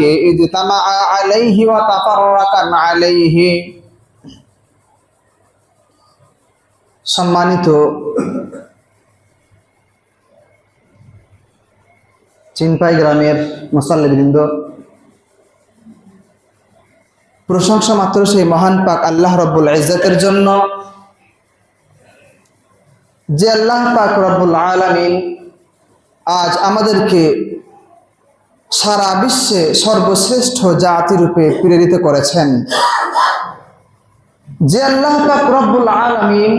اجتمع عليه وتفرقا عليه সম্মানিত চিনপাই গ্রামের মুসল্লিবৃন্দ প্রশংসা মাত্র সেই মহান পাক আল্লাহ রব্বুল ইজ্জতের জন্য যে আল্লাহ পাক রব্বুল আলামিন আজ আমাদেরকে সারা বিশ্বে সর্বশ্রেষ্ঠ জাতি রূপে প্রেরিত করেছেন। যে আল্লাহ রব্বুল আলামিন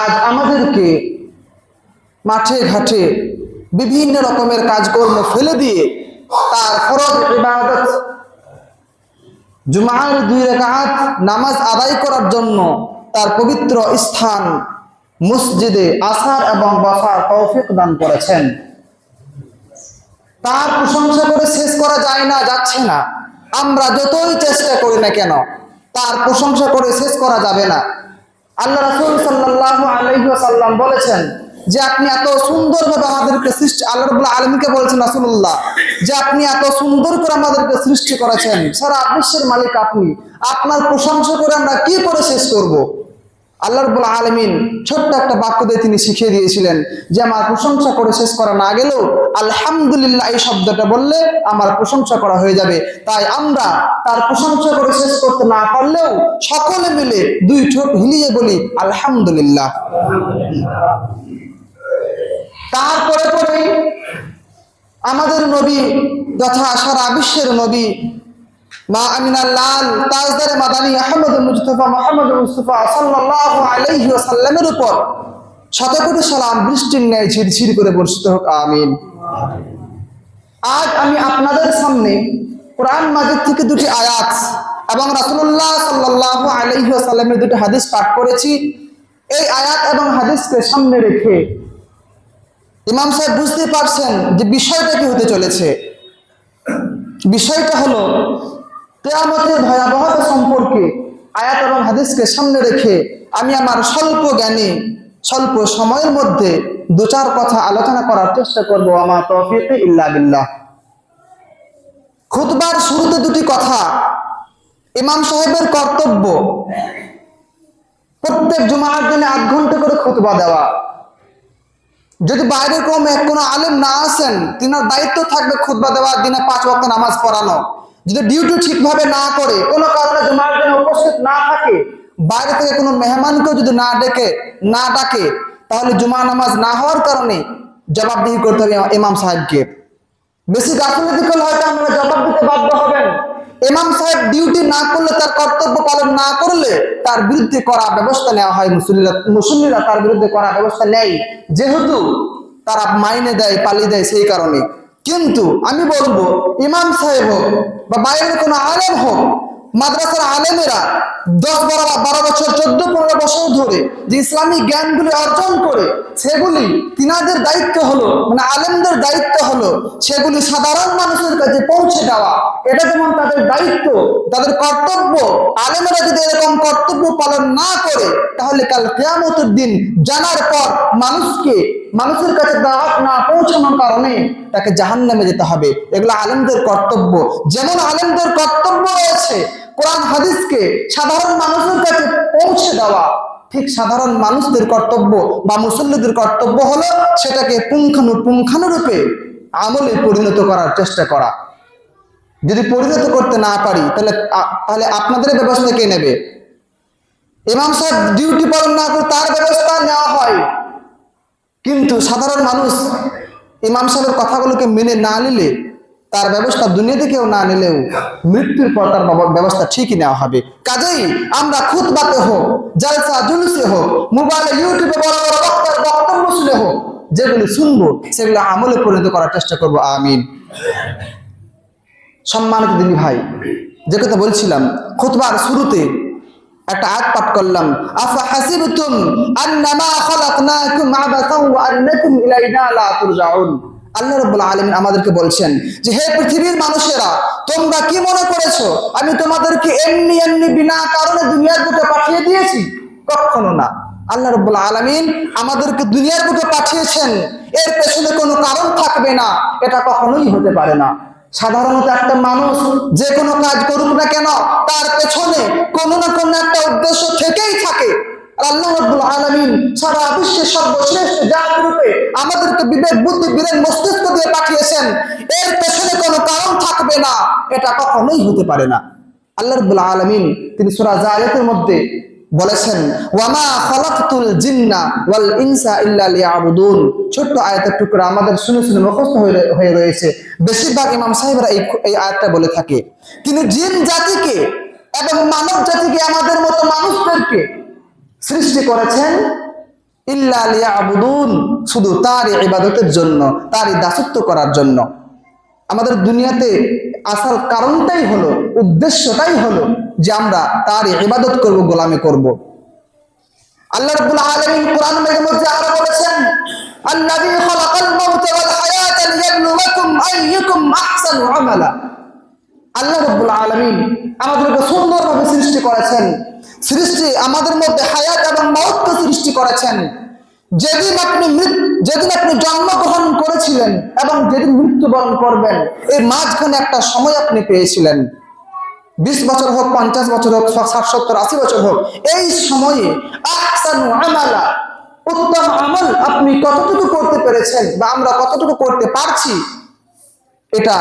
আজ আমাদেরকে মাঠে ঘাটে বিভিন্ন রকমের কাজকর্ম ফেলে দিয়ে তার ফরজ ইবাদত, জুমার দুই রেখাত নামাজ আদায় করার জন্য তার পবিত্র স্থান মসজিদে আসার এবং বসার তৌফিক দান করেছেন। তার প্রশংসা করে শেষ করা যায় না, যাচ্ছে না। আমরা যতই চেষ্টা করি না কেন, তার প্রশংসা করে শেষ করা যাবে না। আল্লাহ রাসূল সাল্লাল্লাহু আলাইহি ওয়াসাল্লাম বলেছেন যে আপনি এত সুন্দরভাবে আমাদেরকে সৃষ্টি, আল্লাহ রাব্বুল আলামিনকে বলেছেন, রাসূলুল্লাহ, যে আপনি এত সুন্দর করে আমাদেরকে সৃষ্টি করেছেন, সারা বিশ্বের মালিক আপনি। আপনার প্রশংসা করে আমরা কি করে শেষ করব? আল্লাহ রব্বুল আলমিন ছোট্ট একটা বাক্য দিয়ে তিনি শিখিয়ে দিয়েছিলেন যে আমার প্রশংসা করে শেষ করা না গেলেও আলহামদুলিল্লাহ এই শব্দটা বললে আমার প্রশংসা করা হয়ে যাবে। তাই আমরা তার প্রশংসা করে শেষ করতে না পারলেও সকলে মিলে দুই ঠোঁট হিলিয়ে বলি, আলহামদুলিল্লাহ। তারপরে পরে আমাদের নবী তথা সারা বিশ্বের নবী মা আমিনা লাল তাজদার মাদানী আহমদ মুস্তফা মোহাম্মদ মুস্তফা সাল্লাল্লাহু আলাইহি ওয়াসাল্লামের উপর শত কোটি সালাম বৃষ্টির ন্যায় ঝিরঝির করে বর্ষিত হোক, আমিন। আজ আমি আপনাদের সামনে কোরআন মাজিদ থেকে দুটি আয়াত এবং রাসূলুল্লাহ সাল্লাল্লাহু আলাইহি ওয়াসাল্লামের দুটি হাদিস পাঠ করেছি। এই আয়াত এবং হাদিসকে সামনে রেখে ইমাম সাহেব বুঝতে পারছেন যে বিষয়টা কি হতে চলেছে। বিষয়টা হলো কেয়ামতের ভয়াবহতা সম্পর্কে আয়াত এবং হাদিসকে সামনে রেখে আমি আমার স্বল্প জ্ঞানে, স্বল্প সময়ের মধ্যে দু চার কথা আলোচনা করার চেষ্টা করব আমার তৌফিক ইল্লা বিল্লাহ। খুতবার শুরুতে দুটি কথা, ইমাম সাহেবের কর্তব্য, প্রত্যেক জুমার দিনে আধ ঘণ্টা করে খুতবা দেওয়া। যদি বাইরের কোনো কোনো আলেম না আসেন, তিনার দায়িত্ব থাকবে খুতবা দেওয়া, দিনে পাঁচ ওয়াক্ত নামাজ পড়ানো। যদি ডিউটি ঠিকভাবে না করে, কোনো কারণে জুমার দিনে উপস্থিত না থাকে, বাইরে থেকে কোনো মেহমানকেও যদি না ডেকে, না ডাকে, তাহলে জুমা নামাজ না হওয়ার কারণে জবাবদিহি করতে হবে ইমাম সাহেবকে। বেশি গাফিলতি করলে হয়তো আমরা জবাব দিতে বাধ্য হবেন। ইমাম সাহেব ডিউটি না করলে, তার কর্তব্য পালন না করলে তার বিরুদ্ধে করা ব্যবস্থা নেওয়া হয়। মুসল্লিরা মুসল্লিরা তার বিরুদ্ধে করা ব্যবস্থা নেয়। যেহেতু তারা মাইনে দেয়, পালিয়ে দেয় সেই কারণে। কিন্তু আমি বলব, ইমাম সাহেব হোক বা বাইরের কোনো আলেম হোক, মাদ্রাসার আলেমেরা দশ বারো বারো বছর, চোদ্দ পনেরো বছর ধরে যে ইসলামিক জ্ঞানগুলি অর্জন করে, সেগুলি তিনাদের দায়িত্ব হলো মানে আলেমদের দায়িত্ব হলো সেগুলি সাধারণ মানুষের কাছে পৌঁছে দেওয়া। এটা যেমন তাদের দায়িত্ব, তাদের কর্তব্য, আলেমেরা যদি এরকম কর্তব্য পালন না করে, তাহলে কাল কেয়ামতের দিন জানার পর মানুষকে, মানুষের কাছে দাওয়াত না পৌঁছানোর কারণে তাকে জাহান্নামে যেতে হবে। এগুলো আলেমদের কর্তব্য। যেমন আলেমদের কর্তব্য রয়েছে, কোরআন, হাদিসকে সাধারণ মানুষের কাছে পৌঁছে দেওয়া ঠিক সাধারণ মানুষদের কর্তব্য বা মুসল্লিদের কর্তব্য হলো সেটাকে পুঙ্খানু পুঙ্খানুরূপে আমলে পরিণত করার চেষ্টা করা। যদি পরিণত করতে না পারি, তাহলে তাহলে আপনাদের ব্যবস্থা কে নেবে? ইমাম সাহেব ডিউটি পালন না করে তার ব্যবস্থা নেওয়া হয়। কিন্তু সাধারণ মানুষ ইমাম সাহেবের কথাগুলোকে মেনে না নিলে তার ব্যবস্থা দুনিয়াতে কেউ না নিলেও মৃত্যুর পর তার ব্যবস্থা ঠিকই নেওয়া হবে। কাজেই আমরা খুতবাতে হোক, জালসা, জুলুসে হোক, মোবাইলে, ইউটিউবে বড় বক্তব্য শুনে হোক, যেগুলো শুনব, সেগুলো আমলে পরিণত করার চেষ্টা করব, আমিন। সম্মানিত দিনী ভাই, যে কথা বলছিলাম, খুতবার শুরুতে একটা আয়াত পাঠ করলাম। আফা হাসিবতুম আন্নামা খালাকনাকুম ওয়া আন্নাকুম ইলাইনা লা তুরজাউন। আল্লাহ রাব্বুল আলামিন আমাদেরকে বলছেন যে, হে পৃথিবীর মানুষেরা, তোমরা কি মনে করেছ? আমি তোমাদেরকে এমনি এমনি বিনা কারণে দুনিয়ার বুকে পাঠিয়ে দিয়েছি? কখনো না। আল্লাহ রাব্বুল আলামিন আমাদেরকে দুনিয়ার বুকে পাঠিয়েছেন। এর পেছনে কোনো কারণ থাকবে না। এটা কখনোই হতে পারে না। সাধারণত একটা মানুষ যে কোনো কাজ করুক না কেন, তার পেছনে কোনো না কোনো একটা উদ্দেশ্য থেকেই থাকে। আল্লাহ আলামিন বুদ্ধি মস্তিষ্ক দিয়ে পাঠিয়েছেন। এর পেছনে কোনো কারণ থাকবে না, এটা কখনোই হতে পারে না। তিনি সূরা জারিয়াতের মধ্যে বলেছেন, ওয়ামা খালাকতুল জিন্না ওয়াল ইনসা ইল্লা লিয়াবুদুন। ছোট্ট আয়াতের টুকরা আমাদের শুনে শুনে মুখস্থ হয়ে রয়েছে। বেশিরভাগ ইমাম সাহেবরা এই এই আয়াতটা বলে থাকে। তিনি জিন জাতিকে এবং মানব জাতিকে আমাদের মতো মানুষদেরকে সৃষ্টি করেছেন ইল্লা লিয়াবুদুন, শুধু তার ইবাদতের জন্য তারই দাসত্ব করার জন্য। আমাদের দুনিয়াতে আসার কারণটাই হলো, উদ্দেশ্যটাই হলো যে আমরা তার ইবাদত করব, গোলামে করব। আল্লাহ রাব্বুল আলামিন কোরআন মেঘের মধ্যে আরও বলেছেন, আল্লাযী খালাকাল মাউতা ওয়াল হায়াতা লিয়াবলুয়াকুম আইয়ুকুম আহসানু আমালা। আল্লাহ রাব্বুল আলামিন আমাদেরকে সুন্দরভাবে সৃষ্টি করেছেন। সৃষ্টি আমাদের মধ্যে হায়াত এবং মওতকে সৃষ্টি করেছেন। যেদিন আপনি যেদিন আপনি জন্মগ্রহণ করেছিলেন এবং যেদিন মৃত্যুবরণ করবেন, এই মাঝখানে একটা সময় আপনি পেয়েছিলেন। বিশ বছর হোক, পঞ্চাশ বছর হোক, ষাট, সত্তর, আশি বছর হোক, এই সময়ে আমালা, উত্তম আমল আপনি কতটুকু করতে পেরেছেন বা আমরা কতটুকু করতে পারছি, এটা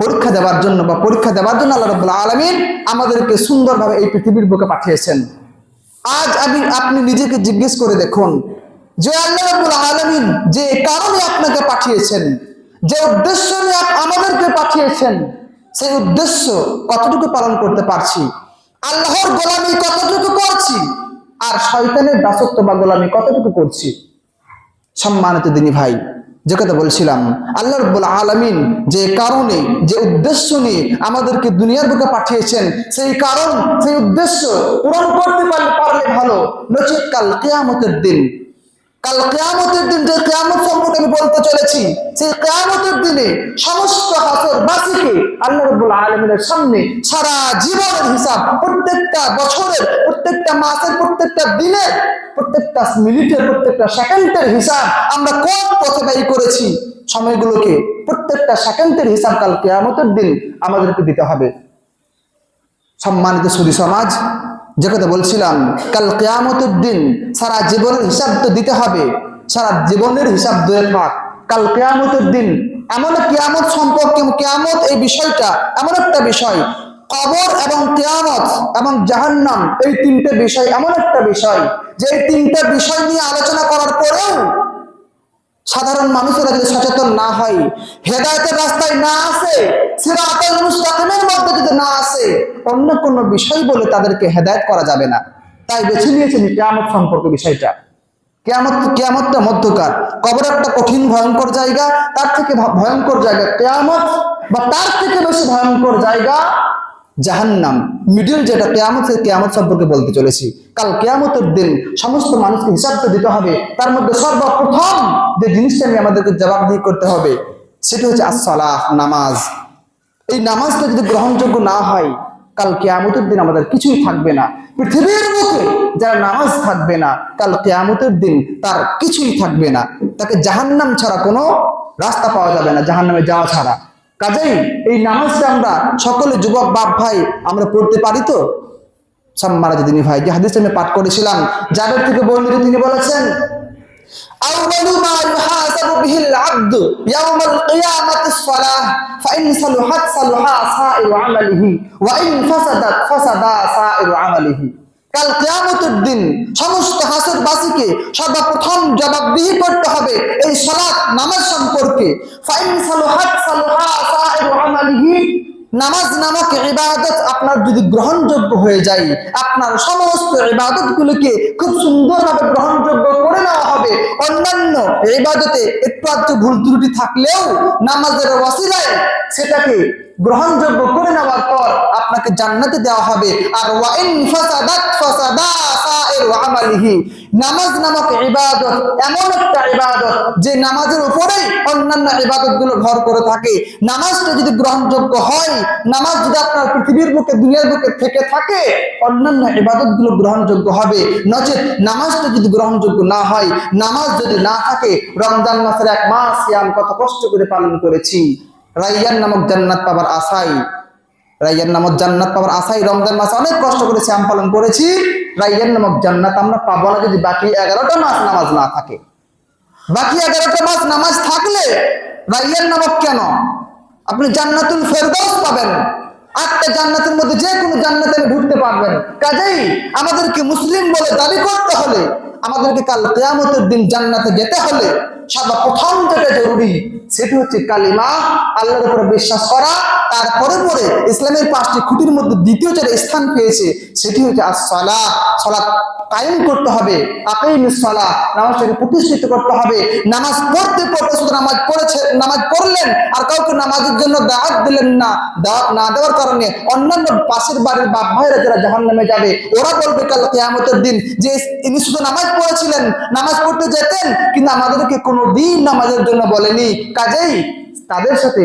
পরীক্ষা দেওয়ার জন্য বা পরীক্ষা দেওয়ার জন্য আল্লাহ রাব্বুল আলামিন আমাদেরকে সুন্দরভাবে এই পৃথিবীর বুকে পাঠিয়েছেন। আজ আমি, আপনি নিজেকে জিজ্ঞেস করে দেখুন, যে আল্লাহ রাব্বুল আলামিন যে কারণে আপনাকে পাঠিয়েছেন, যে উদ্দেশ্য নিয়ে আমাদেরকে পাঠিয়েছেন সেই উদ্দেশ্য কতটুকু পালন করতে পারছি? আল্লাহর গোলামি কতটুকু করছি? আর শয়তানের দাসত্ব বা গোলামি কতটুকু করছি? সম্মানিত দিনী ভাই, যে কথা বলছিলাম, আল্লাহ রব্বুল আলমিন যে কারণে, যে উদ্দেশ্য নিয়ে আমাদেরকে দুনিয়ার বুকে পাঠিয়েছেন, সেই কারণ, সেই উদ্দেশ্য পূরণ করতে পারলে পারলে ভালো কাল কেয়ামতের দিন কাল কেয়ামতের দিন যে কেয়ামত সম্পর্কে আমি বলতে চলেছি, সেই কেয়ামতের দিনে সমস্ত হাসর বাসীকে আল্লাহ আলমিনের সামনে সারা জীবনের হিসাব, প্রত্যেকটা বছরের, প্রত্যেকটা মাসের, প্রত্যেকটা দিনের, প্রত্যেকটা মিনিটের, প্রত্যেকটা সেকেন্ডের হিসাব আমরা কোন পথে ব্যয় করেছি? সময়গুলোকে প্রত্যেকটা সেকেন্ডের হিসাব কাল কেয়ামতের দিন আমাদেরকে দিতে হবে। সম্মানিত সুদী সমাজ যে কথা বলছিলাম, কাল কেয়ামতের দিন সারা জীবনের হিসাব তো দিতে হবে, সারা জীবনের হিসাব দূরে থাক কাল কেয়ামতের দিন এমন কেয়ামত সম্পর্কে, কেয়ামত এই বিষয়টা এমন একটা বিষয়, কবর এবং কেয়ামত এবং জাহান্নাম এই তিনটে বিষয় এমন একটা বিষয়, যে এই তিনটে বিষয় নিয়ে আলোচনা করার পরেও সাধারণ মানুষেরা যদি সচেতন না হয়, হেদায়তের রাস্তায় না আসে সিরাতাল মুস্তাকিমের মধ্যে যদি না আসে, অন্য কোন বিষয় বলে তাদেরকে হেদায়েত করা যাবে না। তাই বেছে নিয়েছেন কেয়ামত সম্পর্কে বিষয়টা। কেয়ামত, কেয়ামতটা মধ্যকার। কবর একটা কঠিন, ভয়ঙ্কর জায়গা, তার থেকে ভয়ঙ্কর জায়গা কেয়ামত, বা তার থেকে বেশি ভয়ঙ্কর জায়গা জাহান্নাম। মিডিল যেটা কেয়ামত, সেই কেয়ামত সম্পর্কে বলতে চলেছি। কাল কেয়ামতের দিন সমস্ত মানুষকে হিসাব তো দিতে হবে। তার মধ্যে সর্বপ্রথম যে জিনিসটা নিয়ে আমাদেরকে জবাবদিহি করতে হবে, সেটা হচ্ছে আসসালাহ, নামাজ। এই নামাজটা যদি গ্রহণযোগ্য না হয়, কাল কেয়ামতের দিন আমাদের কিছুই থাকবে না। পৃথিবীর মুখে যারা নামাজ থাকবে না, কাল কেয়ামতের দিন তার কিছুই থাকবে না। তাকে জাহান্নাম ছাড়া কোনো রাস্তা পাওয়া যাবে না, জাহান্নামে যাওয়া ছাড়া। কাজেই এই নামাজটা আমরা সকলে যুবক, বাপ, ভাই, আমরা পড়তে পারি তো? সম্মানিত দিনী ভাই যে হাদিস আমি পাঠ করেছিলাম। যাদের থেকে বর্ণিত তিনি বলেছেন আউয়ালু মা ইউহাসাবু বিহিল আবদু ইয়াওমাল কিয়ামাতিস সালাহ ফা ইন সালুহাত সালুহা সাইরু আমালিহি, ওয়া ইন ফাসাদাত ফাসাদা কাল কিয়ামতের দিন সমস্ত হাসরবাসীকে সর্বপ্রথম জবাবদিহি করতে হবে এই সালাত নামাজ সম্পর্কে। ফাইন সালুহাত সালুহা সাইরু আমালিহি নামাজ নামক ইবাদত আপনার যদি গ্রহণযোগ্য হয়ে যায়, আপনার সমস্ত ইবাদত গুলোকে খুব সুন্দরভাবে গ্রহণযোগ্য করে নেওয়া হবে। অন্যান্য ইবাদতে একটু আধটু ভুল ত্রুটি থাকলেও নামাজের ওয়াসিলায় সেটাকে গ্রহণযোগ্য করে নেওয়ার পর আপনাকে জান্নাতে দেওয়া হবে। আর ওয়াইন ফাসাদাত ফাসাদা সাইরু আমালিহি। নামাজ নামক ইবাদত, এমন একটা ইবাদত যে নামাজের উপরেই অন্যান্য ইবাদতগুলো ভর করে থাকে। নামাজটা যদি গ্রহণযোগ্য হয়, নামাজ যদি আপনার পৃথিবীর বুকে, দুনিয়ার বুকে থেকে থাকে, অন্যান্য ইবাদতগুলো গ্রহণযোগ্য হবে। নচেত নামাজটা যদি গ্রহণযোগ্য না হয়, নামাজ যদি না থাকে, রমজান মাসের এক মাস সিয়াম কত কষ্ট করে পালন করেছি। রাইয়ান নামক জান্নাত পাবার আশাই রাইয়ান নামক জান্নাত পাবার আশাই রমজান মাসে অনেক কষ্ট করে শ্যাম পালন করেছি। রাইয়ান নামক জান্নাত আমরা পাবো না যদি বাকি এগারোটা মাস নামাজ না থাকে। বাকি এগারোটা মাস নামাজ থাকলে রাইয়ান নামক কেন? আপনি জান্নাতুল ফেরদৌস পাবেন। আটটা জান্নাতের মধ্যে যে কোনো জান্নাতে ঢুকতে পারবেন। কাজেই আমাদেরকে মুসলিম বলে দাবি করতে হলে আমাদেরকে কাল কেয়ামতের দিন জান্নাতে যেতে হলে সর্বপ্রথম যেটা জরুরি সেটি হচ্ছে কালিমা আল্লাহর উপরে বিশ্বাস করা তারপরে পরে ইসলামের পাঁচটি খুঁটির মধ্যে দ্বিতীয় যেটা স্থান পেয়েছে, সেটি হচ্ছে আসসালা সালাত কায়েম করতে হবে আকিম সলা নামাজটাকে প্রতিষ্ঠিত করতে হবে। নামাজ পড়তে পড়তে শুধু নামাজ পড়েছে, নামাজ পড়লেন, আর কাউকে নামাজের জন্য দাওয়াত দিলেন না। দাওয়াত না দেওয়ার কারণে অন্যান্য পাশের বাড়ির বাপ ভাইরা যারা জাহান নামে যাবে, ওরা বলবে, কাল কেয়ামতের দিন যে ইনি শুধু নামাজ পড়েছিলেন, নামাজ পড়তে যেতেন, কিন্তু আমাদেরকে কোনো দিন নামাজের জন্য বলেনি। কাজেই তাদের সাথে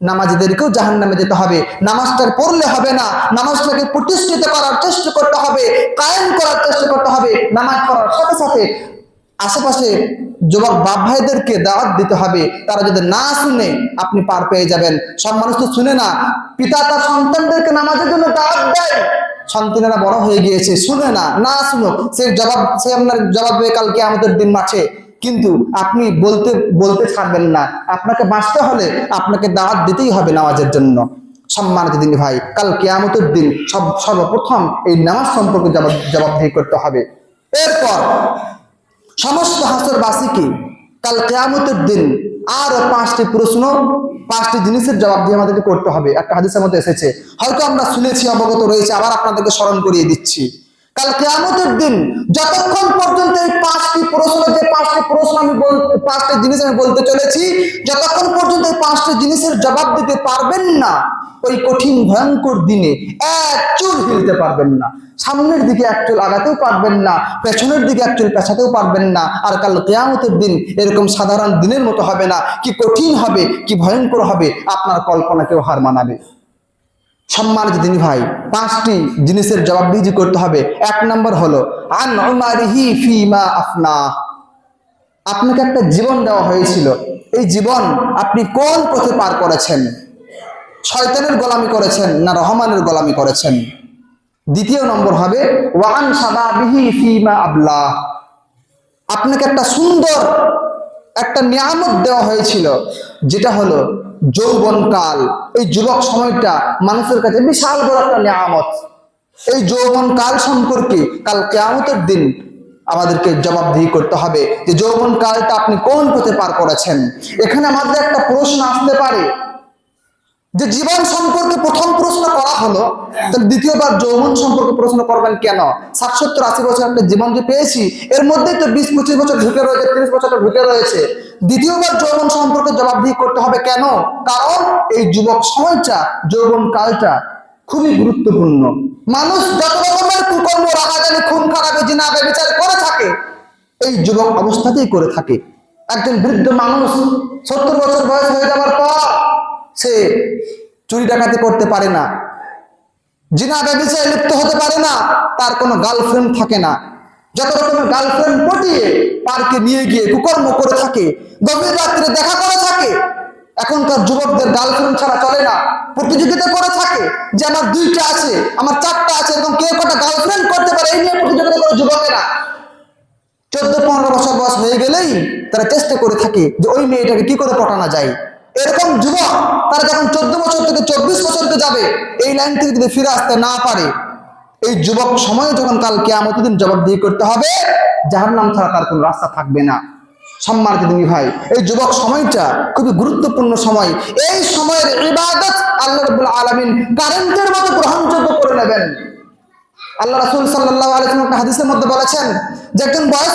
নামাজিদেরকেও জাহান নামে যেতে হবে। নামাজটা পড়লে হবে না। নামাজটাকে প্রতিষ্ঠিত করার চেষ্টা করতে হবে, কায়েম করার চেষ্টা করতে হবে, নামাজ পড়ার সাথে সাথে আশেপাশে যুবক বাপ ভাইদেরকে দাওয়াত দিতে হবে। তারা যদি না শুনে, আপনি পার পেয়ে যাবেন। সব মানুষ তো শুনে না। পিতা তার সন্তানদেরকে নামাজের জন্য দাওয়াত দেয়। সন্তানেরা বড় হয়ে গিয়েছে, শুনে না না শুনো সে জবাব সে আপনার জবাব কালকে আমাদের দিন মাঠে। কিন্তু আপনি বলতে বলতে ছাড়বেন না। আপনাকে বাঁচতে হলে আপনাকে দাওয়াত দিতেই হবে নামাজের জন্য। সম্মানিত দিন ভাই, কাল কেয়ামতের দিন সব, সর্বপ্রথম এই নামাজ সম্পর্কে জবাব জবাবদিহি করতে হবে। এরপর, সমস্ত হাসরবাসীকে কাল কেয়ামতের দিন আরও পাঁচটি প্রশ্ন, পাঁচটি জিনিসের জবাব দিয়ে আমাদেরকে করতে হবে? একটা হাদিসের মধ্যে এসেছে, হয়তো আমরা শুনেছি, অবগত রয়েছে, আবার আপনাদেরকে স্মরণ করিয়ে দিচ্ছি। কাল কেয়ামতের দিন যতক্ষণ পর্যন্ত এই পাঁচটি প্রশ্ন, যে পাঁচটি প্রশ্ন আমি পাঁচটি জিনিস আমি বলতে চলেছি, যতক্ষণ পর্যন্ত এই পাঁচটি জিনিসের জবাব দিতে পারবেন না, ওই কঠিন, ভয়ঙ্কর দিনে এক চুল ফেলতে পারবেন না। সামনের দিকে এক চুল আগাতেও পারবেন না, পেছনের দিকে এক চুল পেছাতেও পারবেন না, আর কাল কেয়ামতের দিন এরকম সাধারণ দিনের মতো হবে না, কি কঠিন হবে, কি ভয়ঙ্কর হবে, আপনার কল্পনাকেও হার মানাবে। সম্মানিত দিনী ভাই, পাঁচটি জিনিসের জবাবদিহি করতে হবে। এক নম্বর হলো ফিমা আফনা। আপনাকে একটা জীবন দেওয়া হয়েছিল। এই জীবন আপনি কোন পথে পার করেছেন? শয়তানের গোলামি করেছেন না রহমানের গোলামি করেছেন? দ্বিতীয় নম্বর হবে, ওয়ান সাবাবিহি ফিমা আবলা। আপনাকে একটা সুন্দর একটা নিয়ামত দেওয়া হয়েছিল, যেটা হলো যৌবনকাল, এই যুবক সময়টা মানুষের কাছে বিশাল বড় একটা নিয়ামত। এই যৌবনকাল সম্পর্কে কাল কেয়ামতের দিন আমাদেরকে জবাবদিহি করতে হবে যে যৌবনকালটা আপনি কোন পথে পার করেছেন। এখানে আমাদের একটা প্রশ্ন আসতে পারে যে জীবন সম্পর্কে প্রথম প্রশ্ন করা হলো, তাহলে দ্বিতীয়বার যৌবন সম্পর্কে প্রশ্ন করবেন কেন? ষাট সত্তর আশি বছর একটা জীবন যে পেয়েছি, এর মধ্যে তো বিশ পঁচিশ বছর ঢুকে রয়েছে, তিরিশ বছর ঢুকে রয়েছে। দ্বিতীয়বার যৌবন সম্পর্কে জবাবদিহি করতে হবে কেন? কারণ এই যুবক সময়টা, যৌবন কালটা খুবই গুরুত্বপূর্ণ। মানুষ যত রকমের কুকর্ম রাগাজানি খুন, খারাপে জিনাবে বিচার করে থাকে, এই যুবক অবস্থাতেই করে থাকে। একজন বৃদ্ধ মানুষ সত্তর বছর বয়স হয়ে যাওয়ার পর সে চুরি ডাকাতি করতে পারে না। জিনা ব্যবসায় লিপ্ত হতে পারে না, তার কোনো গার্লফ্রেন্ড থাকে না। যত রকমের গার্লফ্রেন্ড পটিয়ে পার্কে নিয়ে গিয়ে কুকর্ম করে থাকে, গভীর রাত্রে দেখা করে থাকে, এখনকার যুবকদের গার্লফ্রেন্ড ছাড়া চলে না। প্রতিযোগিতা করে থাকে যে আমার দুইটা আছে, আমার চারটা আছে, এরকম কে কটা গার্লফ্রেন্ড করতে পারে, এই নিয়ে প্রতিযোগিতা করে যুবকেরা। চোদ্দ পনেরো বছর বয়স হয়ে গেলেই তারা চেষ্টা করে থাকে যে ওই মেয়েটাকে কি করে পটানো যায়। এরকম যুবক, তারা যখন চোদ্দ বছর থেকে চব্বিশ বছরকে যাবে, এই লাইন থেকে যদি ফিরে আসতে না পারে, এই যুবক সময়ে যখন কাল কেয়ামতের দিন জবাবদিহি করতে হবে যাহার নাম ছাড়া তার কোনো রাস্তা থাকবে না। সম্মানিত দিনী ভাই, এই যুবক সময়টা খুবই গুরুত্বপূর্ণ সময়। এই সময়ের ইবাদত আল্লাহ রবুল আলমিন কারেন্টের মতো গ্রহণযোগ্য করে নেবেন। আল্লাহ রাসুল সাল্লাহ আলাইসালাম একটা হাদিসের মধ্যে বলেছেন যে একজন মানুষ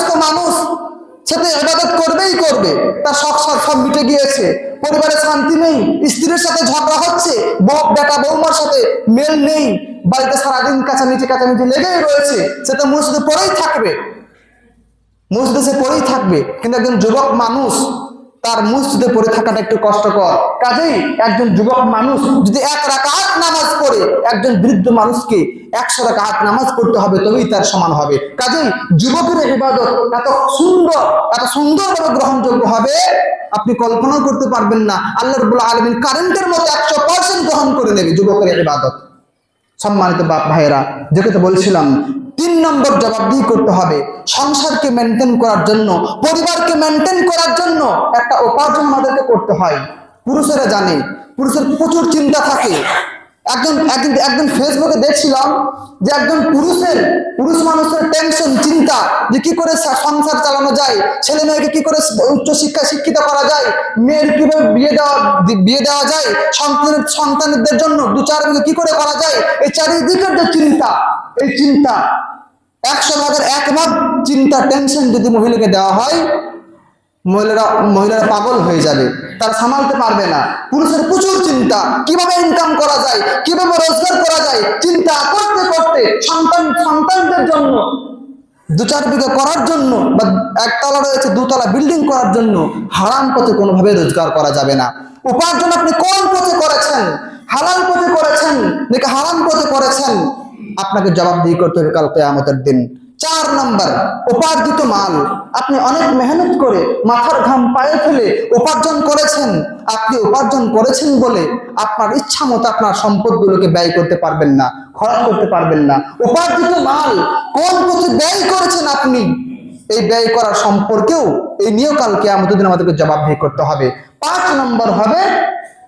সে তো করবেই করবে। তার শখ শখ সব মিটে গিয়েছে। পরিবারে শান্তি নেই, স্ত্রীর সাথে ঝগড়া হচ্ছে, বউ বেটা বৌমার সাথে মেল নেই। বাড়িতে সারাদিন কাছামিচি কাছামিচি লেগেই রয়েছে। সে তো মসজিদে পড়েই থাকবে। মসজিদে সে পরেই থাকবে। কিন্তু একজন যুবক মানুষ তার মসজিদে পড়ে থাকাটা একটু কষ্টকর। কাজেই একজন যুবক মানুষ যদি এক রাকাত নামাজ পড়ে, একজন বৃদ্ধ মানুষকে একশো টাকা হাত নামাজ পড়তে হবে, তবেই তার সমান হবে। কাজেই যুবকের ইবাদত এত সুন্দর, এত সুন্দরভাবে গ্রহণযোগ্য হবে, আপনি কল্পনা করতে পারবেন না। আল্লাহ রবুল্লা আলমিন কারেন্টের মতো একশো পার্সেন্ট গ্রহণ করে নেবে যুবকের ইবাদত। সম্মানিত বাপ ভাইয়েরা যেটা বলছিলাম তিন নম্বর জবাবদিহি করতে হবে। সংসারকে মেনটেন করার জন্য, পরিবারকে মেনটেন করার জন্য একটা উপার্জন আমাদেরকে করতে হয়। পুরুষেরা জানে, পুরুষের প্রচুর চিন্তা থাকে। একজন, একদিন একদিন ফেসবুকে দেখছিলাম যে একজন পুরুষের, পুরুষ মানুষের টেনশন চিন্তা যে কি করে সংসার চালানো যায়, ছেলে মেয়েকে কি করে উচ্চ শিক্ষা শিক্ষিত করা যায়, মেয়ের কীভাবে বিয়ে দেওয়া বিয়ে দেওয়া যায়, সন্তানের, সন্তানদের জন্য দু চার বিঘে কি করে করা যায়, এই চারিদিকের যে চিন্তা, এই চিন্তা, একশো ভাগের এক ভাগ চিন্তা টেনশন যদি মহিলাকে দেওয়া হয় মহিলারা মহিলারা পাগল হয়ে যাবে। তারা সামালতে পারবে না। পুরুষের প্রচুর চিন্তা। কীভাবে ইনকাম করা যায়? কীভাবে রোজগার করা যায়? চিন্তা করতে করতে সন্তান, সন্তানদের জন্য, দু চার বিঘা করার জন্য বা একতলা রয়েছে, দুতলা বিল্ডিং করার জন্য হারাম পথে কোনোভাবে রোজগার করা যাবে না। উপার্জন আপনি কোন পথে করেছেন? হালাল পথে করেছেন নাকি হারাম পথে করেছেন? আপনাকে জবাবদিহি করতে হবে কাল কেয়ামতের দিন। চার নাম্বার, উপার্জিত মাল। আপনি অনেক মেহনত করে মাথার ঘাম পায়ে ফেলে উপার্জন করেছেন। আপনি উপার্জন করেছেন বলে আপনার ইচ্ছা মতো আপনার সম্পদগুলোকে ব্যয় করতে পারবেন না, খরচ করতে পারবেন না। উপার্জিত মাল কোন পথে ব্যয় করেছেন আপনি? এই ব্যয় করার সম্পর্কেও এই নিয়েও কালকে আমাদের আমাদেরকে জবাবদিহি করতে হবে। পাঁচ নম্বর হবে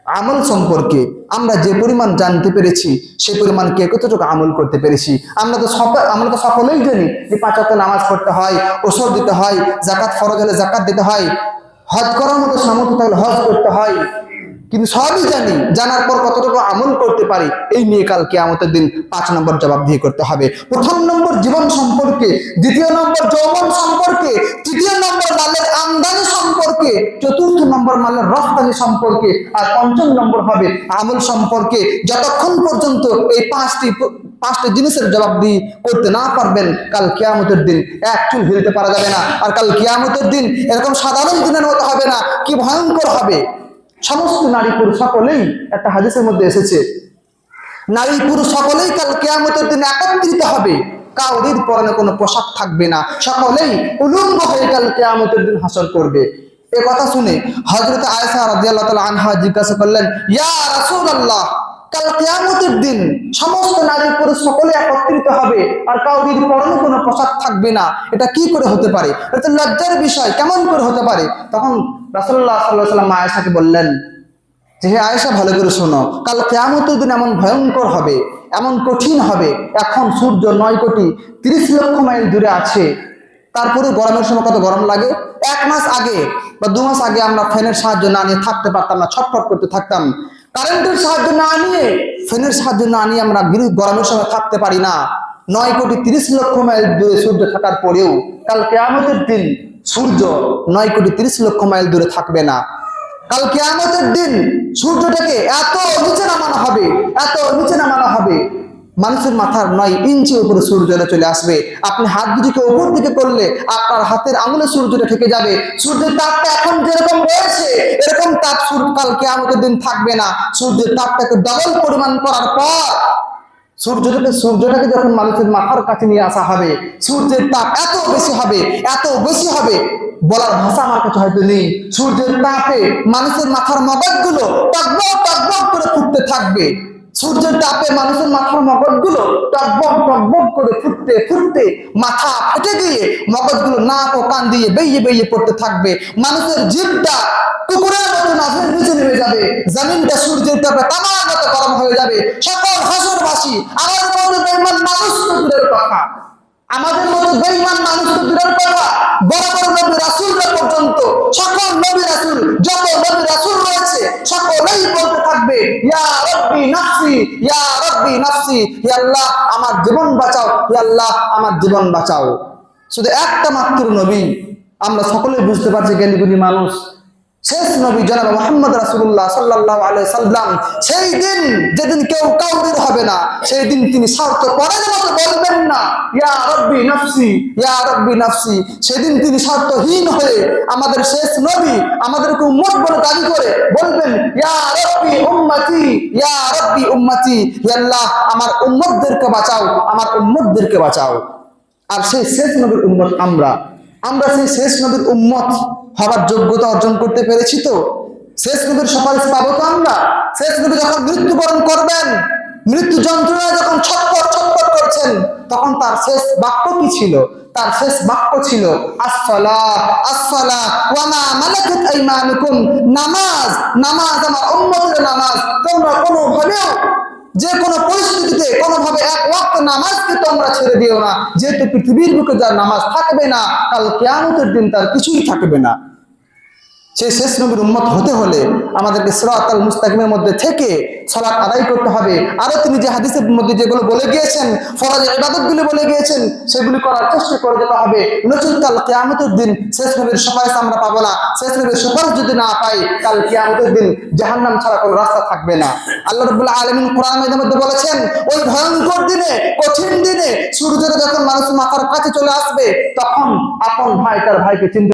আমল সম্পর্কে আমরা যে পরিমাণ জানতে পেরেছি, সে পরিমাণ কে কতটুকু আমল করতে পেরেছি, আমরা তো আমরা তো সকলেই জানি যে পাঁচ ওয়াক্ত নামাজ পড়তে হয় ওষুধ দিতে হয় জাকাত ফরজ হলে জাকাত দিতে হয়, হজ করার মতো সামর্থ্য থাকলে হজ করতে হয়। কিন্তু সবই জানি, জানার পর কতটুকু আমল করতে পারি, এই নিয়ে কাল কেয়ামতের দিন পাঁচ নম্বর জবাবদিহি করতে হবে। প্রথম নম্বর জীবন সম্পর্কে, দ্বিতীয় নম্বর যৌবন সম্পর্কে, তৃতীয় নম্বর মালের আমদানি সম্পর্কে, চতুর্থ নম্বর মালের রফতানি সম্পর্কে, আর পঞ্চম নম্বর হবে আমল সম্পর্কে। যতক্ষণ পর্যন্ত এই পাঁচটি, পাঁচটা জিনিসের জবাবদিহি করতে না পারবেন, কাল কেয়ামতের দিন এক চুল হিলতে পারা যাবে না। আর কাল কেয়ামতের দিন এরকম সাধারণ দিনের মতো হবে না, কি ভয়ঙ্কর হবে। সমস্ত নারী পুরুষ সকলেই একটা হাদিসের মধ্যে এসেছে। নারী পুরুষ সকলেই কাল কেয়ামতের দিন একত্রিত হবে। কাউরির পরনে কোনো পোশাক থাকবে না। সকলেই উলঙ্গ হয়ে কাল কেয়ামতের দিন হাসর করবে। এ কথা শুনে হজরত আয়সা রাদিয়াল্লাহু তাআলা আনহা জিজ্ঞাসা করলেন, ইয়া রাসূলুল্লাহ কাল কেয়ামতের দিন সমস্ত নারী পুরুষ সকলে একত্রিত হবে আর কাউরির পরনে কোনো পোশাক থাকবে না, এটা কি করে হতে পারে? এটা লজ্জার বিষয়, কেমন করে হতে পারে? তখন রাসূলুল্লাহ সাল্লাল্লাহু আলাইহি সাল্লাম আয়েশাকে বললেন, যে হে আয়েশা, ভালো করে শোনো, কাল কেয়ামতের দিন এমন ভয়ঙ্কর হবে, এমন কঠিন হবে, এখন সূর্য নয় কোটি তিরিশ লক্ষ মাইল দূরে আছে তারপরে গরমের সময় কত গরম লাগে? এক মাস আগে বা দু মাস আগে আমরা ফ্যানের সাহায্য না নিয়ে থাকতে পারতাম না, ছটফট করতে থাকতাম। কারেন্টের সাহায্য না নিয়ে ফ্যানের সাহায্য না নিয়ে আমরা বিরু- গরমের সময় থাকতে পারি না। নয় কোটি তিরিশ লক্ষ মাইল দূরে সূর্য থাকার পরেও কাল কেয়ামতের দিন সূর্য নয় কোটি তিরিশ লক্ষ মাইল দূরে থাকবে না। কাল কেয়ামতের দিন সূর্যটাকে এত নিচে নামানো হবে, এত নিচে নামানো হবে। মানুষের মাথার নয় ইঞ্চি উপরে সূর্যটা চলে আসবে। আপনি হাত দুটিকে উপর দিকে করলে আপনার হাতের আঙুলে সূর্যটা থেকে যাবে। সূর্যের তাপটা এখন যেরকম রয়েছে এরকম তাপ সূর্য কাল কেয়ামতের দিন থাকবে না। সূর্যের তাপটাকে ডবল পরিমাণ করার পর সূর্যটাকে সূর্যটাকে যখন মানুষের মাথার কাছে নিয়ে আসা হবে, সূর্যের তাপ এত বেশি হবে, এত বেশি হবে, বলার ভাষা আমার কাছে হয়তো নেই। সূর্যের তাপে মানুষের মাথার মগজগুলো টকবক টকবক করে ফুটতে থাকবে। সূর্যের তাপে মানুষের মাথার মগজগুলো টকবক টকবক করে ফুটতে ফুটতে মাথা ফেটে গিয়ে মগজগুলো নাক ও কান দিয়ে বেরিয়ে বেয়ে পড়তে থাকবে। মানুষের জীবটা কুকুরের মতো নাভের নিচে নেমে যাবে। জমিনটা সূর্যের তাপে তামার মতো গরম হয়ে যাবে। সকল হাসরবাসী আমাদের মতো মানুষ কুকুরের কথা। আমাদের মতো বেইমান মানুষ তো দূরের কথা। বড় বড় নবী রাসূলরা পর্যন্ত, সকল নবী রাসুল, যত নবী রাসূল রয়েছে, সকলেই বলতে থাকবে, ইয়া রব্বি নাফসি, ইয়া রব্বি নাফসি, হে আল্লাহ, আমার জীবন বাঁচাও, হে আল্লাহ, আমার জীবন বাঁচাও। শুধু একটা মাত্র নবী, আমরা সকলে বুঝতে পারছি জ্ঞানীগুণী মানুষ। শেষ নবী জনাব মোহাম্মদ রাসূলুল্লাহ সাল্লাল্লাহু আলাইহি সাল্লাম সেই দিন যেদিন কেউ কাউরির হবে না, সেই দিন তিনি স্বার্থ পরের মতো বলবেন না, ইয়া নফসি ইয়া নফসি। সেদিন তিনি স্বার্থহীন হয়ে আমাদের শেষ নবী আমাদেরকে উম্মত বলে দাবি করে বলবেন, ইয়া রব্বি উম্মতি, ইয়া আমার উম্মতদেরকে বাঁচাও, আমার উম্মতদেরকে বাঁচাও। আর সেই শেষ নবীর উম্মত আমরা। আমরা সেই শেষ নবীর উম্মত হবার যোগ্যতা অর্জন করতে পেরেছি তো? শেষ নবীর সুপারিশ পাবো তো আমরা? শেষ নবী যখন মৃত্যুবরণ করবেন, মৃত্যু যন্ত্রণা যখন ছটপট ছটপট করছেন, তখন তার শেষ বাক্য কি ছিল? তার শেষ বাক্য ছিল আইমানুকুম, নামাজ নামাজ আমার উম্মতের নামাজ, তোমরা কোনোভাবেও যে কোনো পরিস্থিতিতে কোনোভাবে এক ওয়াক্ত নামাজকে তোমরা ছেড়ে দিও না। যেহেতু পৃথিবীর বুকে যার নামাজ থাকবে না, কাল কেয়ামতের দিন তার কিছুই থাকবে না। সেই শেষ নবীর উম্মত হতে হলে আমাদেরকে সিরাত আল মুস্তাকিমের মধ্যে থেকে সালাত আদায় করতে হবে। আরও তিনি যে হাদিসের মধ্যে যেগুলো বলে গিয়েছেন, ফরজ ইবাদতগুলি বলে গিয়েছেন, সেগুলি করার চেষ্টা করে যেতে হবে। নতুন কাল কিয়ামতের দিন শেষ নবীর সুপারিশ আমরা পাবো না। শেষ নবীর সুপারিশ যদি না পাই, কাল কিয়ামতের দিন জাহান্নাম ছাড়া কোনো রাস্তা থাকবে না। আল্লাহ রাব্বুল আলামিন কোরআনের মধ্যে বলেছেন, ওই ভয়ঙ্কর দিনে, কঠিন দিনে সূর্যটা যখন মানুষ মাথার কাছে চলে আসবে, তখন আপন ভাই তার ভাইকে চিনতে